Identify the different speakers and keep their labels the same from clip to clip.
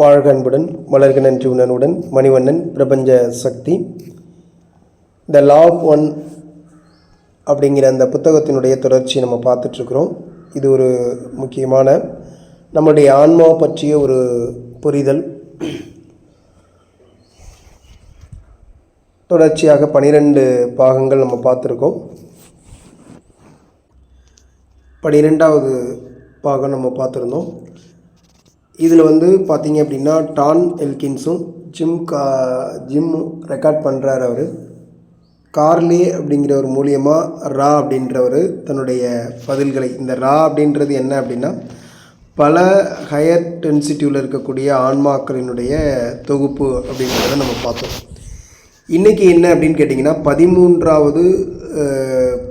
Speaker 1: வாழ்க அன்புடன் வளர்க நன்றி உணர்வுடன் மணிவண்ணன் பிரபஞ்ச சக்தி. த லா ஆஃப் ஒன் அப்படிங்கிற அந்த புத்தகத்தினுடைய தொடர்ச்சி நம்ம பார்த்துட்ருக்குறோம். இது ஒரு முக்கியமான நம்முடைய ஆன்மா பற்றிய ஒரு புரிதல். தொடர்ச்சியாக பனிரெண்டு பாகங்கள் நம்ம பார்த்துருக்கோம். பனிரெண்டாவது பாகம் நம்ம பார்த்துருந்தோம். இதில் வந்து பார்த்தீங்க அப்படின்னா டான் எல்கின்ஸும் ஜிம் கா ஜிம் ரெக்கார்ட் பண்ணுறாரு அவர். கார்லே அப்படிங்கிறவர் மூலியமாக ரா அப்படின்றவர் தன்னுடைய பதில்களை இந்த ரா அப்படின்றது என்ன அப்படின்னா பல ஹையர் டென்சிட்டியில் இருக்கக்கூடிய ஆன்மாக்களினுடைய தொகுப்பு அப்படின்றத நம்ம பார்த்தோம். இன்றைக்கி என்ன அப்படின்னு கேட்டிங்கன்னா பதிமூன்றாவது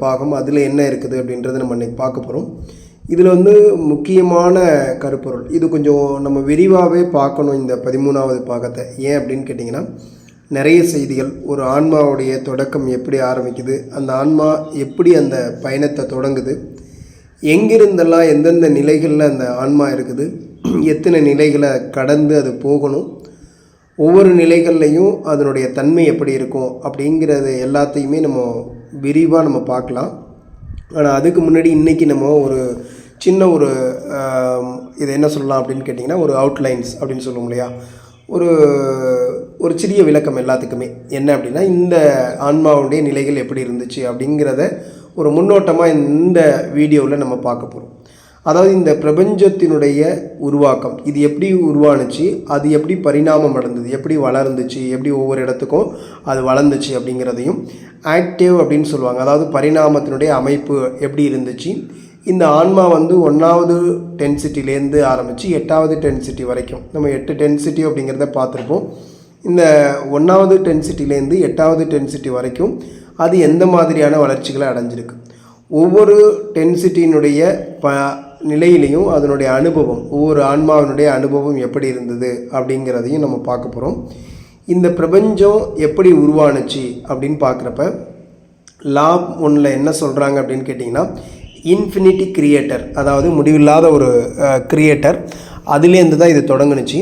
Speaker 1: பாகம் அதில் என்ன இருக்குது அப்படின்றத நம்ம இன்றைக்கி பார்க்க போகிறோம். இதில் வந்து முக்கியமான கருப்பொருள். இது கொஞ்சம் நம்ம விரிவாகவே பார்க்கணும் இந்த பதிமூணாவது பாகத்தை. ஏன் அப்படின்னு கேட்டிங்கன்னா நிறைய செய்திகள் ஒரு ஆன்மாவுடைய தொடக்கம் எப்படி ஆரம்பிக்குது அந்த ஆன்மா எப்படி அந்த பயணத்தை தொடங்குது எங்கிருந்தெல்லாம் எந்தெந்த நிலைகளில் அந்த ஆன்மா இருக்குது எத்தனை நிலைகளை கடந்து அது போகணும் ஒவ்வொரு நிலைகள்லையும் அதனுடைய தன்மை எப்படி இருக்கும் அப்படிங்கிறது எல்லாத்தையுமே நம்ம விரிவாக நம்ம பார்க்கலாம். ஆனால் அதுக்கு முன்னாடி இன்றைக்கி நம்ம ஒரு சின்ன ஒரு இதை என்ன சொல்லலாம் அப்படின்னு கேட்டிங்கன்னா ஒரு அவுட்லைன்ஸ் அப்படின்னு சொல்லுவோம் இல்லையா? ஒரு ஒரு சிறிய விளக்கம் எல்லாத்துக்குமே. என்ன அப்படின்னா இந்த ஆன்மாவுடைய நிலைகள் எப்படி இருந்துச்சு அப்படிங்கிறத ஒரு முன்னோட்டமாக இந்த வீடியோவில் நம்ம பார்க்க போகிறோம் அதாவது இந்த பிரபஞ்சத்தினுடைய உருவாக்கம் இது எப்படி உருவானுச்சு அது எப்படி பரிணாமம் அடைந்தது எப்படி வளர்ந்துச்சு எப்படி ஒவ்வொரு இடத்துக்கும் அது வளர்ந்துச்சு அப்படிங்கிறதையும் ஆக்டிவ் அப்படின்னு சொல்லுவாங்க. அதாவது பரிணாமத்தினுடைய அமைப்பு எப்படி இருந்துச்சு இந்த ஆன்மா வந்து ஒன்றாவது டென்சிட்டிலேருந்து ஆரம்பித்து எட்டாவது டென்சிட்டி வரைக்கும். நம்ம எட்டு டென்சிட்டி அப்படிங்கிறத பார்த்துருப்போம். இந்த ஒன்றாவது டென்சிட்டிலேருந்து எட்டாவது டென்சிட்டி வரைக்கும் அது எந்த மாதிரியான வளர்ச்சிகளை அடைஞ்சிருக்கு? ஒவ்வொரு டென்சிட்டியினுடைய ப நிலையிலையும் அதனுடைய அனுபவம் ஒவ்வொரு ஆன்மாவினுடைய அனுபவம் எப்படி இருந்தது அப்படிங்கிறதையும் நம்ம பார்க்க போகிறோம் இந்த பிரபஞ்சம் எப்படி உருவானுச்சு அப்படின்னு பார்க்குறப்ப லாப் ஒன்றில் என்ன சொல்கிறாங்க அப்படின்னு கேட்டிங்கன்னா இன்ஃபினிட்டி கிரியேட்டர் அதாவது முடிவில்லாத ஒரு கிரியேட்டர் அதுலேருந்து தான் இது தொடங்குனுச்சு.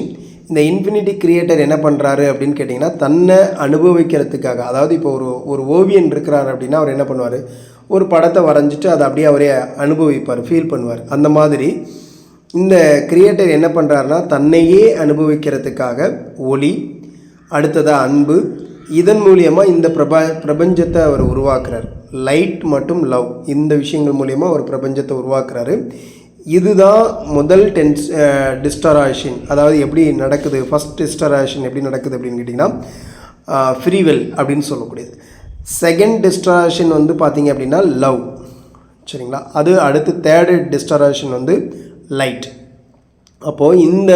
Speaker 1: இந்த இன்ஃபினிட்டி கிரியேட்டர் என்ன பண்ணுறாரு அப்படின்னு கேட்டிங்கன்னா தன்னை அனுபவிக்கிறதுக்காக அதாவது இப்போ ஒரு ஒரு ஓவியன் இருக்கிறார் அப்படின்னா அவர் என்ன பண்ணுவார்? ஒரு படத்தை வரைஞ்சிட்டு அதை அப்படியே அவரே அனுபவிப்பார் ஃபீல் பண்ணுவார். அந்த மாதிரி இந்த கிரியேட்டர் என்ன பண்ணுறாருன்னா தன்னையே அனுபவிக்கிறதுக்காக ஒளி அடுத்ததாக அன்பு இதன் மூலியமாக இந்த பிரப பிரபஞ்சத்தை அவர் உருவாக்குறார். லைட் மற்றும் லவ் இந்த விஷயங்கள் மூலயமா ஒரு பிரபஞ்சத்தை உருவாக்குறாரு. இதுதான் முதல் டென்ஸ் டிஸ்டராஷன் அதாவது எப்படி நடக்குது ஃபஸ்ட் டிஸ்டராஷன் எப்படி நடக்குது அப்படின்னு கேட்டிங்கன்னா ஃப்ரீவெல் அப்படின்னு சொல்லக்கூடியது. செகண்ட் டிஸ்டராஷன் வந்து பார்த்தீங்க அப்படின்னா லவ் சரிங்களா? அது அடுத்து தேர்டு டிஸ்டராஷன் வந்து லைட் அப்போது இந்த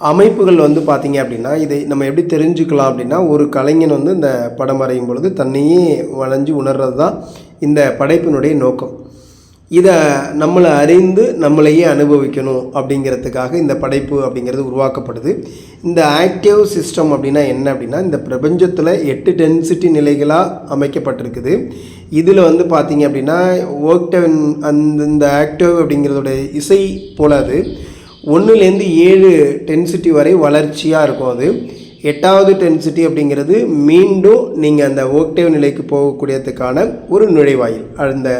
Speaker 1: அமைப்புகள் வந்து பார்த்திங்க அப்படின்னா இதை நம்ம எப்படி தெரிஞ்சுக்கலாம் அப்படின்னா ஒரு கலைஞன் வந்து இந்த படம் வரையும் பொழுது தன்னையே வளைஞ்சு உணர்றது தான் இந்த படைப்பினுடைய நோக்கம். இதை நம்மளை அறிந்து நம்மளையே அனுபவிக்கணும் அப்படிங்கிறதுக்காக இந்த படைப்பு அப்படிங்கிறது உருவாக்கப்படுது. இந்த ஆக்டிவ் சிஸ்டம் அப்படின்னா என்ன அப்படின்னா இந்த பிரபஞ்சத்தில் எட்டு டென்சிட்டி நிலைகளாக அமைக்கப்பட்டிருக்குது. இதில் வந்து பார்த்திங்க அப்படின்னா ஒர்க்டவன் அந்த இந்த ஆக்டிவ் அப்படிங்கிறதோட இசை போல அது. ஒன்றுலேருந்து ஏழு டென்சிட்டி வரை வளர்ச்சியாக இருக்கும் அது. எட்டாவது டென்சிட்டி அப்படிங்கிறது மீண்டும் நீங்கள் அந்த ஓக்டேவ் நிலைக்கு போகக்கூடியதுக்கான ஒரு நுழைவாயில். அந்த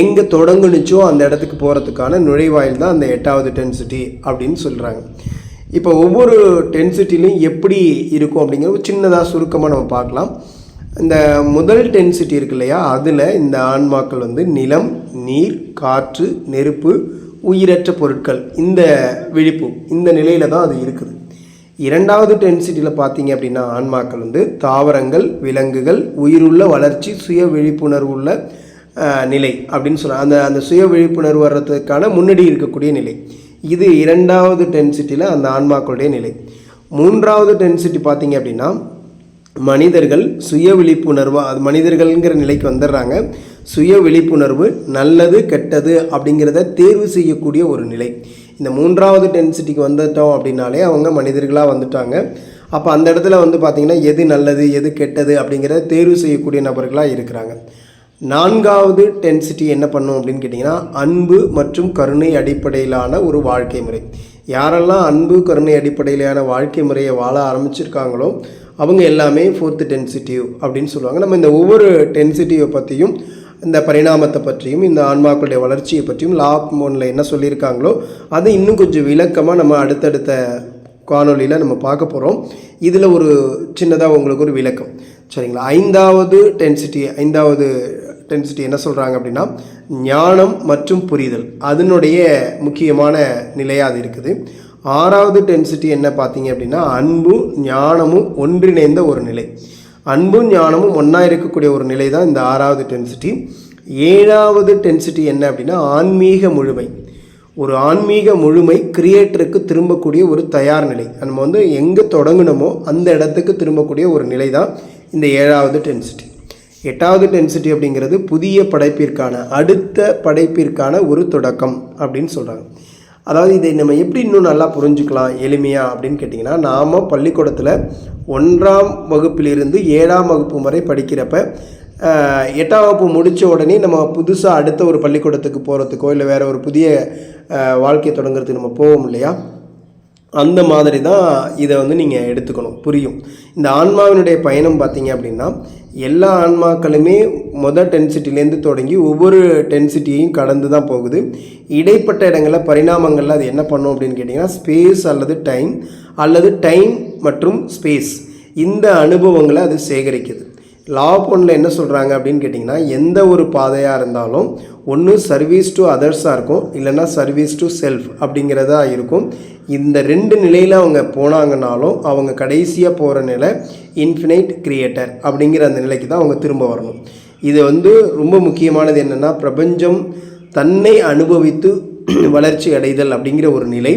Speaker 1: எங்கே தொடங்குனுச்சோ அந்த இடத்துக்கு போகிறதுக்கான நுழைவாயில் தான் அந்த எட்டாவது டென்சிட்டி அப்படின்னு சொல்கிறாங்க இப்போ ஒவ்வொரு டென்சிட்டிலையும் எப்படி இருக்கும் அப்படிங்கிறது சின்னதாக சுருக்கமாக நம்ம பார்க்கலாம். இந்த முதல் டென்சிட்டி இருக்கு இல்லையா? அதில் இந்த ஆன்மாக்கள் வந்து நிலம் நீர் காற்று நெருப்பு உயிரற்ற பொருட்கள் இந்த விழிப்பு இந்த நிலையில் தான் அது இருக்குது. இரண்டாவது டென்சிட்டியில் பார்த்தீங்க அப்படின்னா ஆன்மாக்கள் வந்து தாவரங்கள் விலங்குகள் உயிருள்ள வளர்ச்சி சுய விழிப்புணர்வு உள்ள நிலை அப்படின்னு சொல்ல அந்த அந்த சுய விழிப்புணர்வு வர்றதுக்கான முன்னாடி இருக்கக்கூடிய நிலை. இது இரண்டாவது டென்சிட்டியில் அந்த ஆன்மாக்களுடைய நிலை. மூன்றாவது டென்சிட்டி பார்த்தீங்க அப்படின்னா மனிதர்கள் சுய விழிப்புணர்வு அது மனிதர்கள்ங்கிற நிலைக்கு வந்துடுறாங்க. சுய விழிப்புணர்வு நல்லது கெட்டது அப்படிங்கிறத தேர்வு செய்யக்கூடிய ஒரு நிலை. இந்த மூன்றாவது டென்சிட்டிக்கு வந்துட்டோம் அப்படின்னாலே அவங்க மனிதர்களாக வந்துட்டாங்க. அப்போ அந்த இடத்துல வந்து பார்த்திங்கன்னா எது நல்லது எது கெட்டது அப்படிங்கிறத தேர்வு செய்யக்கூடிய நபர்களாக இருக்கிறாங்க. நான்காவது டென்சிட்டி என்ன பண்ணும் அப்படின்னு கேட்டிங்கன்னா அன்பு மற்றும் கருணை அடிப்படையிலான ஒரு வாழ்க்கை முறை. யாரெல்லாம் அன்பு கருணை அடிப்படையிலான வாழ்க்கை முறையை வாழ ஆரம்பிச்சிருக்காங்களோ அவங்க எல்லாமே ஃபோர்த்து டென்சிட்டிவ் அப்படின்னு சொல்லுவாங்க. நம்ம இந்த ஒவ்வொரு டென்சிட்டிவை பற்றியும் இந்த பரிணாமத்தை பற்றியும் இந்த ஆன்மாக்களுடைய வளர்ச்சியை பற்றியும் லா மோனில் என்ன சொல்லியிருக்காங்களோ அதை இன்னும் கொஞ்சம் விளக்கமாக நம்ம அடுத்தடுத்த காணொளியில் நம்ம பார்க்க போகிறோம் இதில் ஒரு சின்னதாக உங்களுக்கு ஒரு விளக்கம். சரிங்களா? ஐந்தாவது டென்சிட்டி ஐந்தாவது டென்சிட்டி என்ன சொல்கிறாங்க அப்படின்னா ஞானம் மற்றும் புரிதல். அதனுடைய முக்கியமான நிலையாக அது இருக்குது. ஆறாவது டென்சிட்டி என்ன பார்த்தீங்க அப்படின்னா அன்பும் ஞானமும் ஒன்றிணைந்த ஒரு நிலை. அன்பும் ஞானமும் ஒன்றா இருக்கக்கூடிய ஒரு நிலை தான் இந்த ஆறாவது டென்சிட்டி ஏழாவது டென்சிட்டி என்ன அப்படின்னா ஆன்மீக முழுமை. ஒரு ஆன்மீக முழுமை கிரியேட்டருக்கு திரும்பக்கூடிய ஒரு தயார் நிலை. நம்ம வந்து எங்கே தொடங்கினோமோ அந்த இடத்துக்கு திரும்பக்கூடிய ஒரு நிலை தான் இந்த ஏழாவது டென்சிட்டி எட்டாவது டென்சிட்டி அப்படிங்கிறது புதிய படைப்பிற்கான அடுத்த படைப்பிற்கான ஒரு தொடக்கம் அப்படின்னு சொல்கிறாங்க அதாவது இதை நம்ம எப்படி இன்னும் நல்லா புரிஞ்சுக்கலாம் எளிமையாக அப்படின்னு கேட்டிங்கன்னா நாம் பள்ளிக்கூடத்தில் ஒன்றாம் வகுப்பிலிருந்து ஏழாம் வகுப்பு வரை படிக்கிறப்ப எட்டாம் வகுப்பு முடித்த உடனே நம்ம புதுசாக அடுத்த ஒரு பள்ளிக்கூடத்துக்கு போகிறதுக்கோ இல்லை வேறு ஒரு புதிய வாழ்க்கையை தொடங்குறதுக்கு நம்ம போவோம் இல்லையா? அந்த மாதிரி தான் இதை வந்து நீங்கள் எடுத்துக்கணும். புரியும். இந்த ஆன்மாவினுடைய பயணம் பார்த்தீங்க அப்படின்னா எல்லா ஆன்மாக்களுமே மொதல் டென்சிட்டிலேருந்து தொடங்கி ஒவ்வொரு டென்சிட்டியையும் கடந்து தான் போகுது. இடைப்பட்ட இடங்களில் பரிணாமங்களில் அது என்ன பண்ணும் அப்படின்னு கேட்டிங்கன்னா ஸ்பேஸ் அல்லது டைம் அல்லது டைம் மற்றும் ஸ்பேஸ் இந்த அனுபவங்களை அது சேகரிக்குது. லா பொண்ணில் என்ன சொல்கிறாங்க அப்படின்னு கேட்டிங்கன்னா எந்த ஒரு பாதையாக இருந்தாலும் ஒன்று சர்வீஸ் டு அதர்ஸாக இருக்கும் இல்லைன்னா சர்வீஸ் டு செல்ஃப் அப்படிங்கிறதா இருக்கும். இந்த ரெண்டு நிலையில் அவங்க போனாங்கனாலும் அவங்க கடைசியாக போகிற நிலை இன்ஃபினைட் கிரியேட்டர் அப்படிங்கிற அந்த நிலைக்கு தான் அவங்க திரும்ப வரணும். இது வந்து ரொம்ப முக்கியமானது என்னென்னா பிரபஞ்சம் தன்னை அனுபவித்து வளர்ச்சி அடைதல் அப்படிங்கிற ஒரு நிலை.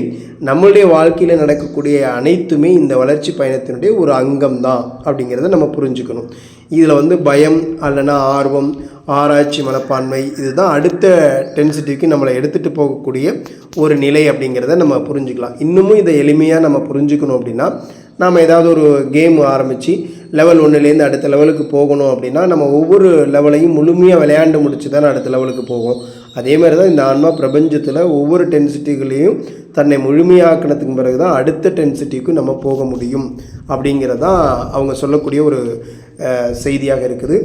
Speaker 1: நம்மளுடைய வாழ்க்கையில் நடக்கக்கூடிய அனைத்துமே இந்த வளர்ச்சி பயணத்தினுடைய ஒரு அங்கம் தான் அப்படிங்கிறத நம்ம புரிஞ்சுக்கணும். இதில் வந்து பயம் அல்லனா ஆர்வம் ஆராய்ச்சி மனப்பான்மை இதுதான் அடுத்த டென்சிட்டிக்கு நம்மளை எடுத்துகிட்டு போகக்கூடிய ஒரு நிலை அப்படிங்கிறத நம்ம புரிஞ்சுக்கலாம். இன்னமும் இதை எளிமையாக நம்ம புரிஞ்சுக்கணும் அப்படின்னா நாம் ஏதாவது ஒரு கேம் ஆரம்பித்து லெவல் ஒன்றுலேருந்து அடுத்த லெவலுக்கு போகணும் அப்படின்னா நம்ம ஒவ்வொரு லெவலையும் முழுமையாக விளையாண்டு முடிச்சு தான் அடுத்த லெவலுக்கு போவோம். அதே மாதிரி தான் இந்த ஆன்மா பிரபஞ்சத்தில் ஒவ்வொரு டென்சிட்டிகளையும் தன்னை முழுமையாக்கினதுக்கு பிறகு தான் அடுத்த டென்சிட்டிக்கும் நம்ம போக முடியும் அப்படிங்கிறதான் அவங்க சொல்லக்கூடிய ஒரு செய்தியாக இருக்குது.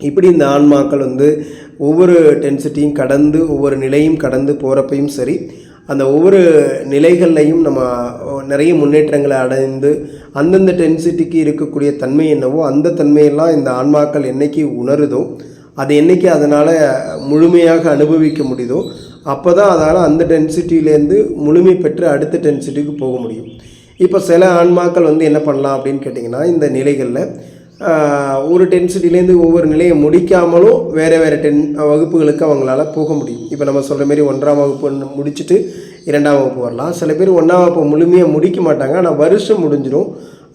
Speaker 1: இப்படி இந்த ஆன்மாக்கள் வந்து ஒவ்வொரு டென்சிட்டியும் கடந்து ஒவ்வொரு நிலையும் கடந்து போகிறப்பையும் சரி அந்த ஒவ்வொரு நிலைகள்லையும் நம்ம நிறைய முன்னேற்றங்களை அடைந்து அந்தந்த டென்சிட்டிக்கு இருக்கக்கூடிய தன்மை என்னவோ அந்த தன்மையெல்லாம் இந்த ஆன்மாக்கள் என்றைக்கு உணருதோ அது என்றைக்கு அதனால் முழுமையாக அனுபவிக்க முடியுதோ அப்போ தான் அதால் அந்த டென்சிட்டியிலேருந்து முழுமை பெற்று அடுத்த டென்சிட்டிக்கு போக முடியும். இப்போ சில ஆன்மாக்கள் வந்து என்ன பண்ணலாம் அப்படின்னு கேட்டிங்கன்னா இந்த நிலைகளில் ஒரு டென்சிட்டிலேருந்து ஒவ்வொரு நிலையை முடிக்காமலும் வேறு வேறு டென் வகுப்புகளுக்கு அவங்களால போக முடியும். இப்போ நம்ம சொல்கிற மாதிரி ஒன்றாம் வகுப்பு முடிச்சுட்டு இரண்டாம் வகுப்பு வரலாம். சில பேர் ஒன்றாம் வகுப்பு முழுமையாக முடிக்க மாட்டாங்க. ஆனால் வருஷம் முடிஞ்சிடும்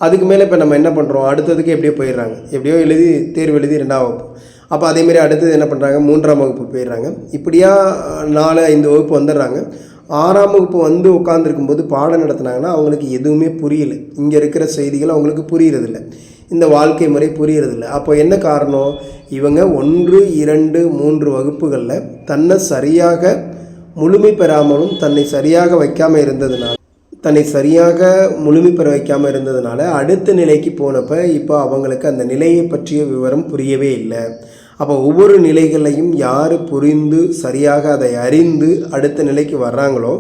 Speaker 1: அதுக்கு மேலே இப்போ நம்ம என்ன பண்ணுறோம் அடுத்ததுக்கு எப்படியோ போயிடுறாங்க. எப்படியோ எழுதி தேர்வு எழுதி இரண்டாம் வகுப்பு. அப்போ அதேமாரி அடுத்தது என்ன பண்ணுறாங்க மூன்றாம் வகுப்பு போயிடுறாங்க. இப்படியா நாலு ஐந்து வகுப்பு வந்துடுறாங்க. ஆறாம் வகுப்பு வந்து உட்காந்துருக்கும் போது பாடம் நடத்துனாங்கன்னா அவங்களுக்கு எதுவுமே புரியல. இங்கே இருக்கிற செய்திகள் அவங்களுக்கு புரியறதில்ல. இந்த வாழ்க்கை முறை புரியறதில்ல. அப்போ என்ன காரணம்? இவங்க ஒன்று இரண்டு மூன்று வகுப்புகளில் தன்னை சரியாக முழுமை பெறாமலும் தன்னை சரியாக வைக்காமல் இருந்ததுனால தன்னை சரியாக முழுமை பெற வைக்காமல் இருந்ததுனால அடுத்த நிலைக்கு போனப்போ இப்போ அவங்களுக்கு அந்த நிலையை பற்றிய விவரம் புரியவே இல்லை. அப்போ ஒவ்வொரு நிலைகளையும் யார் புரிந்து சரியாக அதை அறிந்து அடுத்த நிலைக்கு வர்றாங்களோ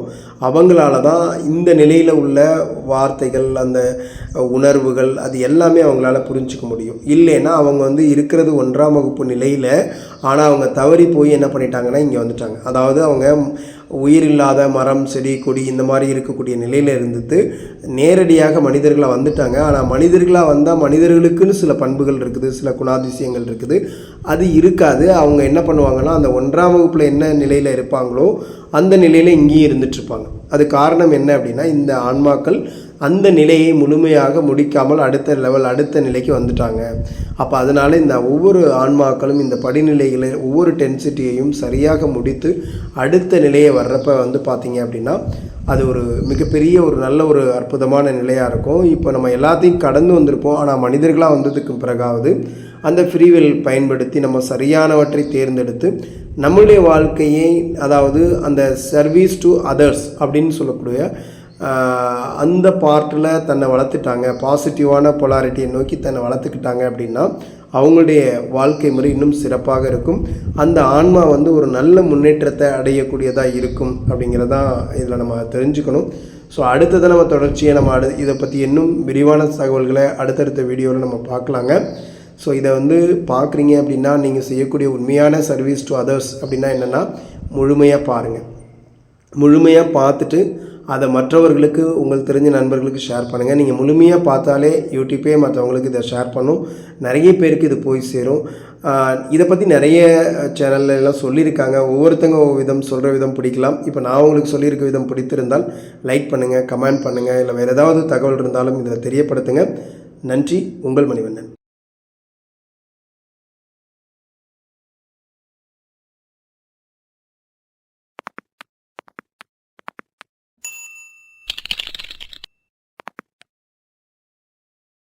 Speaker 1: அவங்களால தான் இந்த நிலையில் உள்ள வார்த்தைகள் அந்த உணர்வுகள் அது எல்லாமே அவங்களால புரிஞ்சுக்க முடியும். இல்லைன்னா அவங்க வந்து இருக்கிறது ஒன்றாம் வகுப்பு நிலையில் ஆனால் அவங்க தவறி போய் என்ன பண்ணிட்டாங்கன்னா இங்கே வந்துட்டாங்க. அதாவது அவங்க உயிரில்லாத மரம் செடி கொடி இந்த மாதிரி இருக்கக்கூடிய நிலையில் இருந்துட்டு நேரடியாக மனிதர்களாக வந்துட்டாங்க. ஆனால் மனிதர்களாக வந்தால் மனிதர்களுக்குன்னு சில பண்புகள் இருக்குது சில குணாதிசயங்கள் இருக்குது. அது இருக்காது. அவங்க என்ன பண்ணுவாங்கன்னா அந்த ஒன்றாம் வகுப்பில் என்ன நிலையில் இருப்பாங்களோ அந்த நிலையில் இங்கேயும் இருந்துட்டுருப்பாங்க அது காரணம் என்ன அப்படின்னா இந்த ஆன்மாக்கள் அந்த நிலையை முழுமையாக முடிக்காமல் அடுத்த லெவல் அடுத்த நிலைக்கு வந்துட்டாங்க. அப்போ அதனால் இந்த ஒவ்வொரு ஆன்மாக்களும் இந்த படிநிலைகளை ஒவ்வொரு டென்சிட்டியையும் சரியாக முடித்து அடுத்த நிலையை வர்றப்ப வந்து பார்த்திங்க அப்படின்னா அது ஒரு மிகப்பெரிய ஒரு நல்ல ஒரு அற்புதமான நிலையாக இருக்கும். இப்போ நம்ம எல்லாத்தையும் கடந்து வந்திருப்போம். ஆனால் மனிதர்களாக வந்ததுக்கு பிறகாவது அந்த ஃப்ரீவில் பயன்படுத்தி நம்ம சரியானவற்றை தேர்ந்தெடுத்து நம்மளுடைய வாழ்க்கையை அதாவது அந்த சர்வீஸ் டு அதர்ஸ் அப்படின்னு சொல்லக்கூடிய அந்த பார்ட்டில் தன்னை வளர்த்துட்டாங்க. பாசிட்டிவான பொலாரிட்டியை நோக்கி தன்னை வளர்த்துக்கிட்டாங்க அப்படின்னா அவங்களுடைய வாழ்க்கை முறை இன்னும் சிறப்பாக இருக்கும். அந்த ஆன்மா வந்து ஒரு நல்ல முன்னேற்றத்தை அடையக்கூடியதாக இருக்கும் அப்படிங்கிறதான் இதில் நம்ம தெரிஞ்சுக்கணும். ஸோ அடுத்ததை நம்ம தொடர்ச்சியை நம்ம அடு இதை பற்றி இன்னும் விரிவான தகவல்களை அடுத்தடுத்த வீடியோவில் நம்ம பார்க்கலாங்க. ஸோ இதை வந்து பார்க்குறீங்க அப்படின்னா நீங்கள் செய்யக்கூடிய உண்மையான சர்வீஸ் டு அதர்ஸ் அப்படின்னா என்னென்னா முழுமையாக பாருங்கள் முழுமையாக பார்த்துட்டு அதை மற்றவர்களுக்கு உங்களுக்கு தெரிஞ்ச நண்பர்களுக்கு ஷேர் பண்ணுங்கள் நீங்கள் முழுமையாக பார்த்தாலே யூடியூப்பே மற்றவங்களுக்கு இதை ஷேர் பண்ணும். நிறைய பேருக்கு இது போய் சேரும். இதை பற்றி நிறைய சேனல்ல எல்லாம் சொல்லியிருக்காங்க. ஒவ்வொருத்தங்க ஒவ்வொரு விதம் சொல்கிற விதம் பிடிக்கலாம். இப்போ நான் உங்களுக்கு சொல்லியிருக்க விதம் பிடித்திருந்தால் லைக் பண்ணுங்கள் கமெண்ட் பண்ணுங்கள் இல்லை வேறு ஏதாவது தகவல் இருந்தாலும் இதில் தெரியப்படுத்துங்க. நன்றி. உங்கள் மணிவண்ணன்.